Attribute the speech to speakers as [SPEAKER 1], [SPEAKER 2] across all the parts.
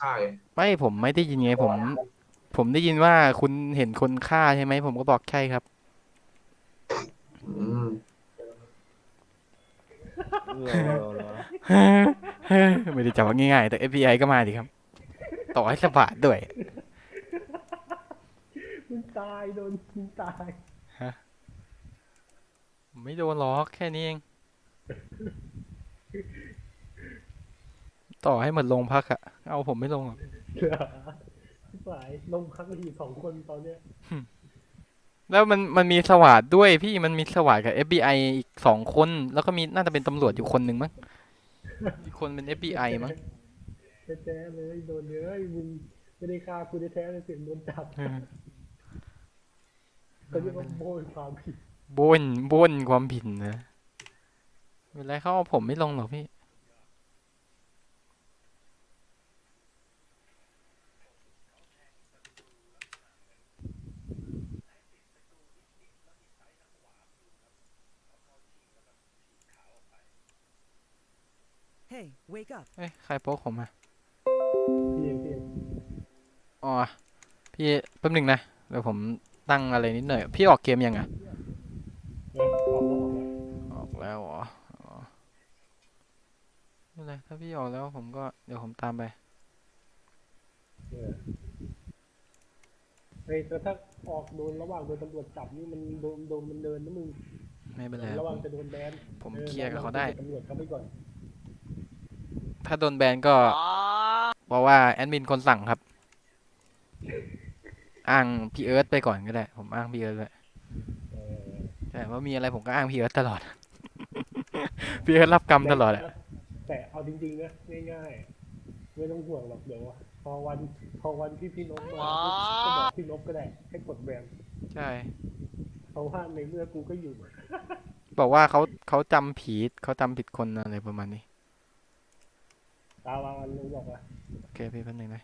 [SPEAKER 1] ฆ่าไง
[SPEAKER 2] ไม่ผมไม่ได้ยินไงผม ผมได้ยินว่าคุณเห็นคนฆ่าใช่ไหมผมก็บอกใช่ครับ
[SPEAKER 1] อืม
[SPEAKER 3] รอรอรอ
[SPEAKER 2] ไม่ได้จับว่าง่ายๆ แต่ FBI ก็มาดิครับ ต่อให้สะบาดด้วย
[SPEAKER 4] มึงตายโดนมึงตาย
[SPEAKER 2] ไม่โดนหรอกแค่นี้เอง ต่อให้หมดโรงพักอะเอาผมไม่ลงหรอก
[SPEAKER 4] พี่ฝ่ายลงพักกันอยู่สองคนตอนเนี้ย
[SPEAKER 2] แล้วมันมันมีสวาดด้วยพี่มันมีสวาดกับ FBI อีกสองคน แล้วก็มีน่าจะเป็นตำรวจอยู่คนหนึ่งมั้งอีกคนเป็น FBI มั้ง
[SPEAKER 4] แท้ๆเลยโดนเยอะมึงไม่ได้ฆ่ากูแท้ๆเลยเสียงโดนจับ
[SPEAKER 2] เออ
[SPEAKER 4] ก็เรียกว่าโบยความผิด
[SPEAKER 2] บนบนความผิดนะเวลาเขาเอาผมไม่ลงหรอกพี่
[SPEAKER 5] Hey, wake up.
[SPEAKER 2] เอ้ยใครโป๊กผมอะ
[SPEAKER 4] พี่เองพี่เอง
[SPEAKER 2] อ๋อพี่แป๊บหนึ่งนะเดี๋ยวผมตั้งอะไรนิดหน่อยพี่ออกเกมยังอะ
[SPEAKER 4] เออออกแล้วออกแล้ว
[SPEAKER 2] ออกแล้วเหรออ๋อไม่เป็นไรถ้าพี่ออกแล้วผมก็เดี๋ยวผมตามไป
[SPEAKER 4] เออเฮ้ยแต่ถ้าออกโดนระหว่างโดนตำรวจจับนี่มันโดนโดนมันเดินนะมึง
[SPEAKER 2] ไม่เป็นไร
[SPEAKER 4] ระห
[SPEAKER 2] ผ
[SPEAKER 4] ว่าง
[SPEAKER 2] ม
[SPEAKER 4] จะโดนแบน
[SPEAKER 2] ผม
[SPEAKER 4] ออ
[SPEAKER 2] เคลียร์กับเขาได้
[SPEAKER 4] ตำรวจเขาไปก่อน
[SPEAKER 2] ถ้าโดนแบนก็เพราะว่าแอดมินคนสั่งครับ อ้างพี่เอิร์ธไปก่อนก็ได้ ผมอ้างพี่เอิร์ธไว้
[SPEAKER 4] เออ
[SPEAKER 2] ใช่ว่ามีอะไรผมก็อ้างพี่เอิร์ธตลอด พี่เอิร์ธรับกรรมตลอดอะ
[SPEAKER 4] แต่เอาจริงๆนะง่ายๆไม่ต้องห่วงหรอกเดี๋ยวพอวันพอวันที่พี่นกมาก็บอกพี่นกก็ได้ ให้กดแบน
[SPEAKER 2] ใช่
[SPEAKER 4] เพราะว่าในเมื่อกูก็อยู่
[SPEAKER 2] บอกว่าเขาเขาจำผิดเขาจำผิดคนอะไรประมาณนี้า
[SPEAKER 4] วางมันรู้บอกว่า
[SPEAKER 2] โอเคพี่แป๊บหนึงนะ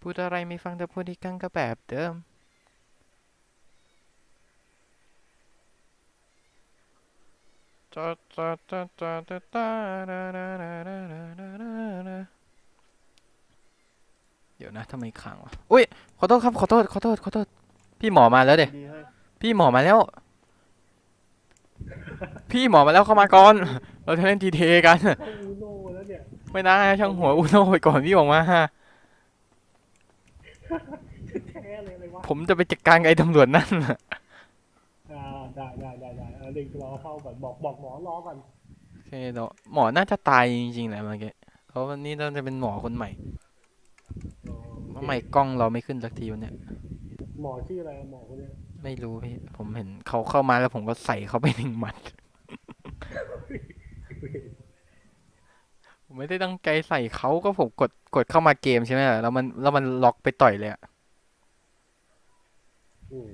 [SPEAKER 2] พูดอะไรไม่ฟังแต่พูดที่กังก็แบบเดิม เดี๋ยวนะทำไมขังวะ อุ้ย ขอโทษครับ ขอโทษ ขอโทษ ขอโทษ พี่หมอมาแล้วเด็
[SPEAKER 3] ก
[SPEAKER 2] พี่หมอมาแล้ว พี่หมอมาแล้วเข้ามาก่อน เราจะเล่น GTA กัน
[SPEAKER 4] โไม่
[SPEAKER 2] ได้ช่างหัวอุโน่ไปก่อนพี่ออกมา
[SPEAKER 4] แท้เลยอะไรวะ
[SPEAKER 2] ผมจะไปจัดการกับไอ้ตำรวจนั่นน่ะ
[SPEAKER 4] อ่าได้ได้ได้ได้เออเด็กรอเข้าก่อนบอกบอกหมอรอก่อน
[SPEAKER 2] โอเคเดี๋ยวหมอน่าจะตายจริงๆแหละเมื่อกี้เพราะวันนี้น่าจะเป็นหมอคนใหม่
[SPEAKER 4] อ๋อ
[SPEAKER 2] เพราะใหม่กล้องเราไม่ขึ้นสักทีวันเนี้ย
[SPEAKER 4] หมอชื่ออะไรหมอคนเนี้ย
[SPEAKER 2] ไม่รู้พี่ผมเห็นเขาเข้ามาแล้วผมก็ใส่เขาไปหนึ่งหมัดผม ไม่ได้ตั้งใจใส่เขาก็ผมกดกดเข้ามาเกมใช่ไหมล่ะแล้วมันแล้วมันล็อกไปต่อยเลยอะ
[SPEAKER 4] อืม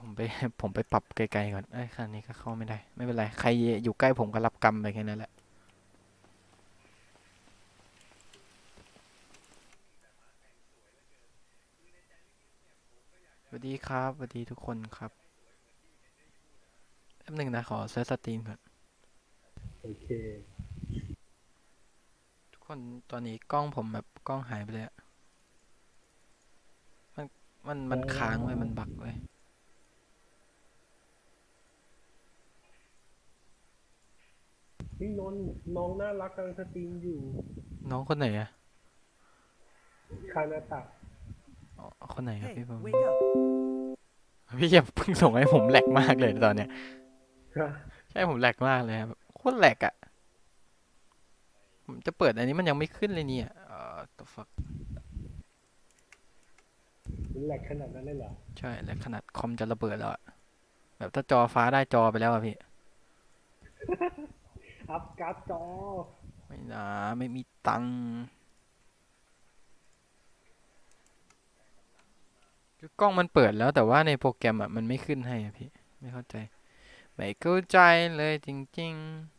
[SPEAKER 2] ผมไปผมไปปรับไกลๆก่อนไอ้ยคันนี้ก็เข้าไม่ได้ ไม่เป็นไร ใครอยู่ใกล้ผมก็รับกรรมไปแค่นั้นแหละ สวัสดีครับ สวัสดีทุกคนครับแป๊บหนึ่งนะ ขอเซิร์ชสตรีมก่อน
[SPEAKER 4] โอเค
[SPEAKER 2] ทุกคนตอนนี้กล้องผมแบบกล้องหายไปเลยอะมันมันมันค้างไว้มันบักไว้
[SPEAKER 4] นี่นนท์น้องน่ารักกำลังสตรีมอยู่
[SPEAKER 2] น้องคนไหนอะ
[SPEAKER 4] คานาตะ
[SPEAKER 2] อ๋อคนไหนครับ
[SPEAKER 5] Hey,
[SPEAKER 2] พี่ผม
[SPEAKER 5] wake up.
[SPEAKER 2] พี่อย่าเพิ่งส่งให้ผมแหลกมากเลยตอนเนี้ย ใช่ผมแหลกมากเลยครับโคตรแหลกอะผมจะเปิดอันนี้มันยังไม่ขึ้นเลยเนี่ยเอ่อ the fuck
[SPEAKER 4] มันแหลกขนาดนั้นเลยเหรอ
[SPEAKER 2] ใช่แหลกขนาดคอมจะระเบิดแล้วอะแบบถ้าจอฟ้าได้จอไปแล้วอะพี่
[SPEAKER 4] อัพการ์ดจอ
[SPEAKER 2] ไม่นะไม่มีตังค์คือกล้องมันเปิดแล้วแต่ว่าในโปรแกรมอะมันไม่ขึ้นให้อะพี่ ไม่เข้าใจ ไม่เข้าใจเลยจริง ๆ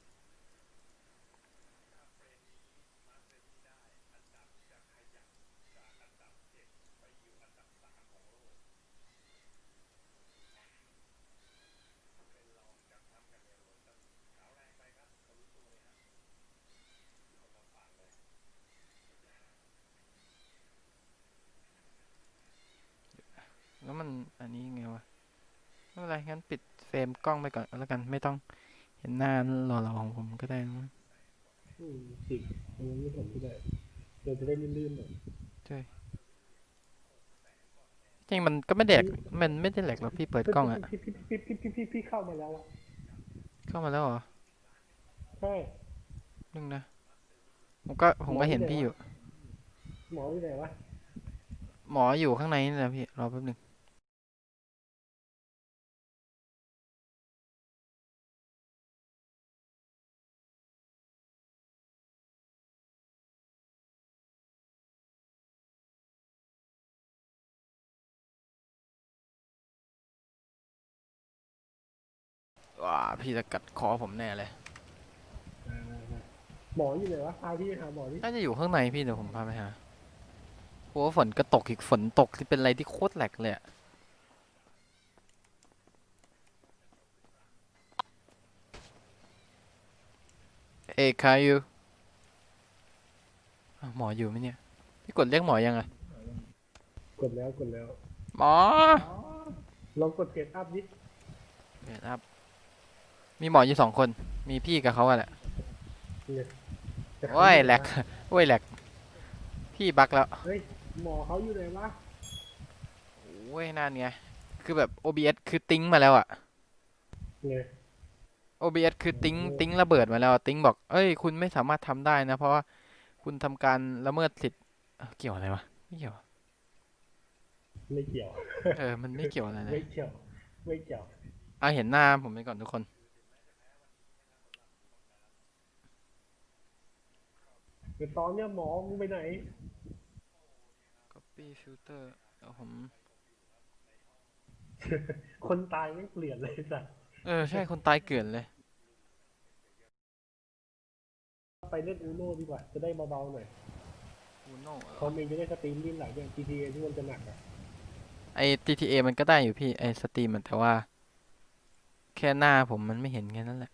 [SPEAKER 2] แล้วมันอันนี้ไงวะไม่เป็นไรงั้นปิด เฟรมกล้องไปก่อนแล้วกันไม่ต้องเห็นหน้าหล่อๆของผมก็ได้มั้ง
[SPEAKER 4] อืมจิกอันนี้ผมก็ได้เดี๋ยวจะได้ลื่นๆหน่อย
[SPEAKER 2] จริงมันก็ไม่แดกมันไม่ได้แหลกหรอกพี่เปิดกล้องอะ
[SPEAKER 4] พี่พี่พี่พี่พี่พี่พี่เข้ามาแล้วอะ
[SPEAKER 2] เข้ามาแล้วเหรอ
[SPEAKER 4] ใช่
[SPEAKER 2] นึงนะผมก็ผมก็เห็นพี่อยู่
[SPEAKER 4] หมอที่ไหนวะ
[SPEAKER 2] หมออยู่ข้างในนี่แหละพี่รอแป๊บหนึง ว้าพี่จะกัดคอผมแน่เลย
[SPEAKER 4] อ่าหมออยู่ไหนวะพาพี่ไปหาหมอที่
[SPEAKER 2] น่าจะอยู่ข้างในพี่เดี๋ยวผมพาไปหาโอ้ฝนก็ตกอีกฝนตกที่เป็นอะไรที่โคตรแหลกเลยอะเอ้คายูอ้าวหมออยู่ไหมเนี่ย พี่กดเรียกหมอยังอะ
[SPEAKER 4] กดแล้วกดแล้ว
[SPEAKER 2] หมอ
[SPEAKER 4] ลองกดเกตอัพนิด
[SPEAKER 2] เดี๋ยวนะครับ มีหมออยู่สองคน มีพี่กับเขาอะแหละ
[SPEAKER 4] เนี่ย
[SPEAKER 2] โอ้ยแหลกโอ้ยแหลกพี่บักแล้ว
[SPEAKER 4] เฮ้ยหมอเขาอยู่ไหนวะ
[SPEAKER 2] โอ้ยนั่นไงคือแบบ OBS คือติ้งมาแล้วอะ
[SPEAKER 4] เนี่ย
[SPEAKER 2] OBS คือติ้งติ้งระเบิดมาแล้วติ้งบอก เอ้ย คุณไม่สามารถทำได้นะ เพราะว่าคุณทำการละเมิดสิทธิ์เอ้าเกี่ยวอะไรวะไม่เกี่ยว
[SPEAKER 4] ไม่เกี่ยว
[SPEAKER 2] เออ มันไม่เกี่ยวอะไรเลย
[SPEAKER 4] ไม่เกี่ยว ไม่เกี่ยว
[SPEAKER 2] เอาเห็นหน้าผมไปก่อนทุกคน
[SPEAKER 4] เดี๋ยวตอนเนี้ยหมอมึงไปไหน
[SPEAKER 2] copy filter เดี๋ยวผม
[SPEAKER 4] คนตายไม่เปลี่ยนเลยสัตว์
[SPEAKER 2] เออ ใช่คนตายเกลื่อนเลย
[SPEAKER 4] ไปเล่นอูโน่ดีกว่า จะได้เบาๆหน่อย
[SPEAKER 2] Uno เหร
[SPEAKER 4] คอ
[SPEAKER 2] อ
[SPEAKER 4] มเองจะได้สตรีมลื่นไหลด้วย GTA ที่มันจะหนักอะ
[SPEAKER 2] ไอ GTA มันก็ได้อยู่พี่ ไอสตรีมมันแต่ว่า แค่หน้าผมมันไม่เห็นแค่นั้นแหละ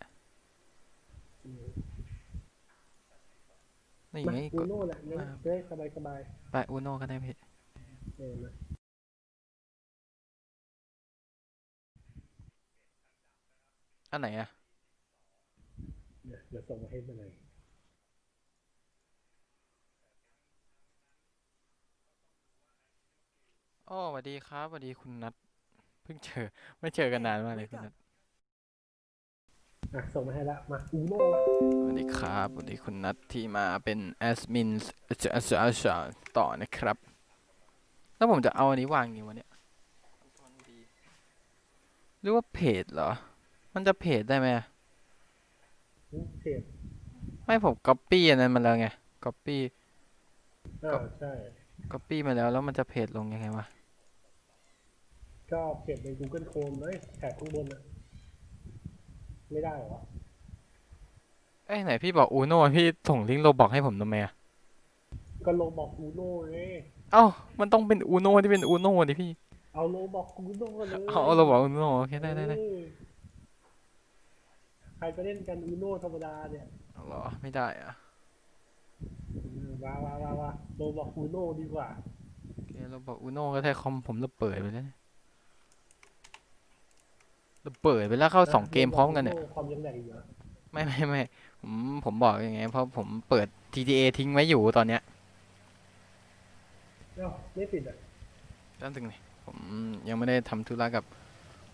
[SPEAKER 2] นี่
[SPEAKER 4] มา
[SPEAKER 2] ไง
[SPEAKER 4] อู
[SPEAKER 2] กด
[SPEAKER 4] โน่แหละงั้น
[SPEAKER 2] มา
[SPEAKER 4] จะได้สบายสบาย
[SPEAKER 2] ไปอูโนก็ได้พี่
[SPEAKER 4] ๆเออนะ
[SPEAKER 2] อันไหนอะ
[SPEAKER 4] เดี๋ยวเดี๋ยวส่งมาให้เมื่อไหร่
[SPEAKER 2] โอ้สวัสดีครับสวัสดีคุณนัทเพิ่งเจอ ไม่เจอกันนานมากเลยคุณนัท
[SPEAKER 4] อะส่งมาให้ละมาอูโน่ละ
[SPEAKER 2] สวัสดีครับสวัสดีคุณนัทที่มาเป็นแอดมินต่อนะครับ แล้วผมจะเอาอันนี้วางยังไงวะเนี่ยหรือว่าเพจเหรอ มันจะเพจได้ไหมอะ
[SPEAKER 4] อืมเพจ
[SPEAKER 2] ไม่ผมก๊อปปี้อันนั้นมาแล้วไงก๊อปปี้
[SPEAKER 4] อ่าใช่
[SPEAKER 2] ก๊อปปี้มาแล้วแล้วมันจะเพจลงยังไงวะ
[SPEAKER 4] ก็เพจใน Google Chrome เลยแถบข้างบนอะ ไม่ได้เหรอ
[SPEAKER 2] เอ้ยไหนพี่บอกอูโน่พี่ส่งลิงก์โรบอกให้ผมทำไมอะ
[SPEAKER 4] ก็โลบอกอูโน่ไง
[SPEAKER 2] เอ้ามันต้องเป็นอูโน่ที่เป็นอูโน่ดิพี่
[SPEAKER 4] เอาโลบอกอูโน่เลย
[SPEAKER 2] เอาเราบอกอูโน่โอเคได้ได้ได้
[SPEAKER 4] เออใครไปเล่นกันอูโน่ธรรมดาเนี่ย
[SPEAKER 2] เอาเหรอไม่ได้อะ
[SPEAKER 4] เออว้าว้าว้าว้าโลบอกอูโน่ดีกว่า
[SPEAKER 2] โอเคเราบอกอูโน่ก็ได้คอมผมระเบิดไปแล้วเนี่ย ระเบิดไปแล้วเข้าสองเกมพร้อมกันเนี่ย
[SPEAKER 4] โความยังแดงอยู่เหรอ
[SPEAKER 2] ไม่ไม่ไม่ผมผมบอกยังไง เพราะผมเปิด GTA ทิ้งไว้อยู่ตอนเนี้ย
[SPEAKER 4] เอ้าไม่ติดอะ
[SPEAKER 2] ตั้งถึงนี่ผมยังไม่ได้ทำธุระกับ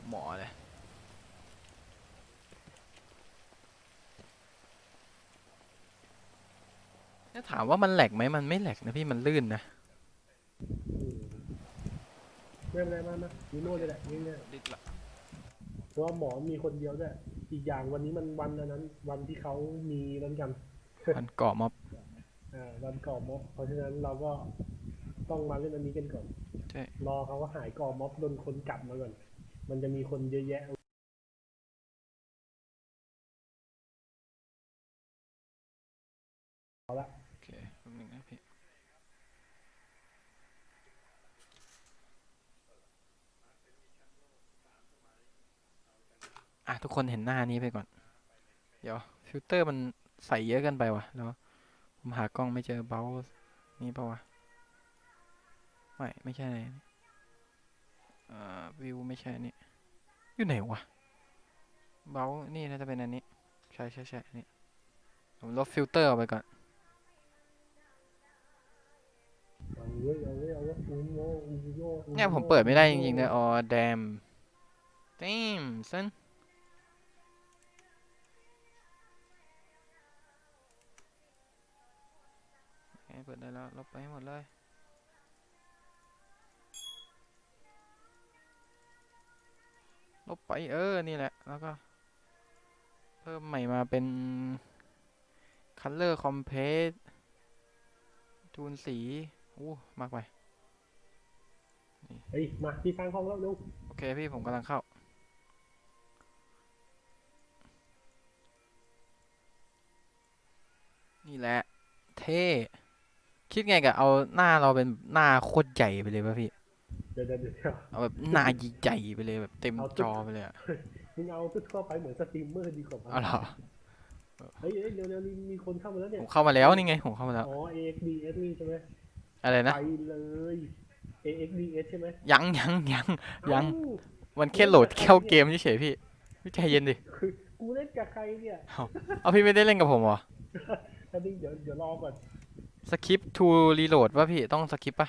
[SPEAKER 2] หมอเลยถ้าถามว่ามันแหลกไหมมันไม่แหลกนะพี่มันลื่นนะ
[SPEAKER 4] อืมไม่เป็นไรมามาอูโน่เลยแหละง่ายๆ
[SPEAKER 2] ดิดละ
[SPEAKER 4] เพราะว่าหมอมีคนเดียวด้วยอีกอย่างวันนี้มันวันอันนั้น วันที่เขามีนั้นกัน
[SPEAKER 2] มันเกาะม็อบ
[SPEAKER 4] อ่าวันก่อม็อบเพราะฉะนั้นเราก็ต้องมาเล่นอันนี้กันก่อน
[SPEAKER 2] ใช่
[SPEAKER 4] รอเขาว่าหายก่อม็อบโดนคนกลับมาก่อน มันจะมีคนเยอะแยะเอาละ
[SPEAKER 2] โอเคแป๊บนึงนะพี่ อะทุกคนเห็นหน้านี้ไปก่อน เดี๋ยวฟิลเตอร์มันใส่เยอะเกันไปวะแล้วผมหากล้องไม่เจอเบลนี่ปะวะ ไม่ ไม่ใช่อ่าวิวไม่ใช่นี่ อยู่ไหนวะ เบลนี่น่าจะเป็นอันนี้ ใช่ใช่ใช่นี่ผมลบฟิลเตอร์ออกไปก่อน
[SPEAKER 4] เอาเว้ยเอาเว้ยเอาเว้ยอูโน่อูโน่อูโเนี่
[SPEAKER 2] ยผมเปิดไม่ได้จริงๆเลยอ๋อแดม damn son เคเปิดได้แล้วลบไปให้หมดเลยลบไปเออ นี่แหละ แล้วก็ เพิ่มใหม่มาเป็น color compass จูนสีอู้มากไป
[SPEAKER 4] เฮ้ย มาที่สร้างห้องแล้วเร็ว
[SPEAKER 2] โอเคพี่ผมกำลังเข้า นี่แหละ เท่ คิดไงกับเอาหน้าเราเป็นหน้าโคตรใหญ่ไปเลยป่ะพี่
[SPEAKER 4] เดี๋ยวเดี๋ยวเดี๋ยว
[SPEAKER 2] เอาแบบหน้าใหญ่ๆไปเลยแบบเต็ม
[SPEAKER 4] เอา
[SPEAKER 2] จอไปเลยอะ
[SPEAKER 4] มึงเอาทั่วๆไปเหมือนสตรีมเมอร์ดีกว่ามั้ย
[SPEAKER 2] เอาเหรอ
[SPEAKER 4] เฮ้ยเฮ้ยเร็วเร็วมีมีคนเข้ามาแล้วเนี่ย
[SPEAKER 2] ผมเข้ามาแล้วนี่ไงผมเข้ามาแล้ว
[SPEAKER 4] อ๋อ AXDS นี่ใช่ไหม
[SPEAKER 2] อะไรนะ
[SPEAKER 4] ไปเลย AXDS ใช่ไหม
[SPEAKER 2] ยังยังยังยัง
[SPEAKER 4] เอ้า
[SPEAKER 2] มันแค่โหลดเข้าเกมเฉยๆพี่พี่ใจเย็นดิ
[SPEAKER 4] คือกูเล่นกับใครเนี่ย
[SPEAKER 2] เอาพี่ไม่ได้เล่นกับผมเหรอ
[SPEAKER 4] อันนี้เดี๋ยวเดี๋ยวรอก่อน
[SPEAKER 2] สคริปทูรีโหลดป่ะพี่ต้องสคริปป่ะ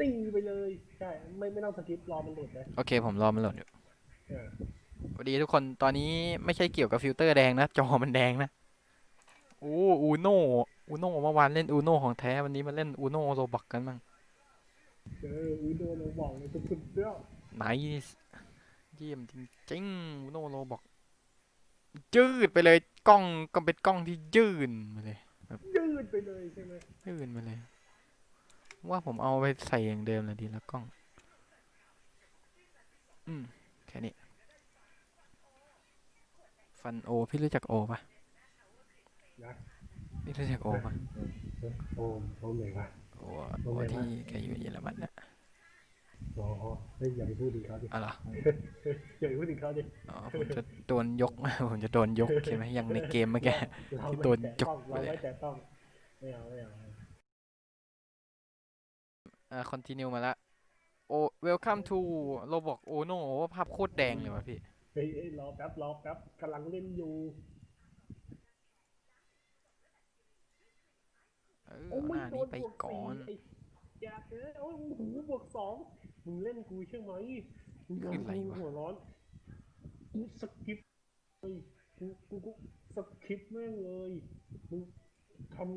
[SPEAKER 4] นิ่งไปเลย ใช่ ไม่ไม่ต้องสกิปรอมันโหลดนะ
[SPEAKER 2] โอเคผมรอมันโหลดอยู่
[SPEAKER 4] เออ
[SPEAKER 2] สวัสดีทุกคนตอนนี้ไม่ใช่เกี่ยวกับฟิลเตอร์แดงนะ จอมันแดงนะโอ้อูโนอูโนเมื่อวานเล่นอูโนของแท้วันนี้มาเล่นอูโนโรบักกันบ้าง
[SPEAKER 4] เจออุ้ยโดนเราบอกเลยสุดๆเด้อ
[SPEAKER 2] ไนส์เยี่ยมจริงๆอูโนโรบักยืดไปเลยกล้องก็เป็นกล้องที่ยืดมาเลย
[SPEAKER 4] ยืดไปเลยใช่ไหม
[SPEAKER 2] ยืดมาเลย ว่าผมเอาไปใส่อย่างเดิมเลยดีแล้วกล้อง อืมแค่นี้ ฟันโอ พี่รู้จักโอปะ
[SPEAKER 4] นะ
[SPEAKER 2] พี่รู้จักโอปะ
[SPEAKER 4] เออโอ้โอ้ไหนวะ
[SPEAKER 2] โอ
[SPEAKER 4] โอ
[SPEAKER 2] โอ
[SPEAKER 4] ไหนวะ
[SPEAKER 2] ที่แกอยู่เยอรมันน่ะ
[SPEAKER 4] อ๋อเฮ้ยอย่าไปพูดถึงเขาดิ
[SPEAKER 2] อ๋อเหรอ
[SPEAKER 4] อย่าไปพูดถึงเขาดิ
[SPEAKER 2] อ๋อผมจะโดนยก ผมจะโดนยกใช่ไหมอย่างในเกมเมื่อกี้
[SPEAKER 4] เรา
[SPEAKER 2] ที่
[SPEAKER 4] ไม่
[SPEAKER 2] โดน
[SPEAKER 4] แตะ
[SPEAKER 2] จก
[SPEAKER 4] ต้อง
[SPEAKER 2] ไป
[SPEAKER 4] เรา
[SPEAKER 2] เลย
[SPEAKER 4] ไม่แตะต้องไม่เอาไม่เอา
[SPEAKER 2] อ่า continue มาละโอ welcome to Roblox Ono โอ้ภาพโคตรแดงเลยว่ะพี่
[SPEAKER 4] เฮ้ยเฮ้ยรอแป๊บรอแป๊บกำลังเล่นอยู่
[SPEAKER 2] เออ
[SPEAKER 4] โอ้
[SPEAKER 2] เอาห
[SPEAKER 4] ย
[SPEAKER 2] น้า
[SPEAKER 4] โด
[SPEAKER 2] นี้
[SPEAKER 4] น
[SPEAKER 2] ไป
[SPEAKER 4] บวก
[SPEAKER 2] ก่อน
[SPEAKER 4] สี่ไอ้อยากเอ้ยโอ้ยหูบวกสองึงเล่นกูใช่ไหมมึงทำหัวร้อนกูสกิปเลยกูกูสกิปแม่งเลยมึงทำ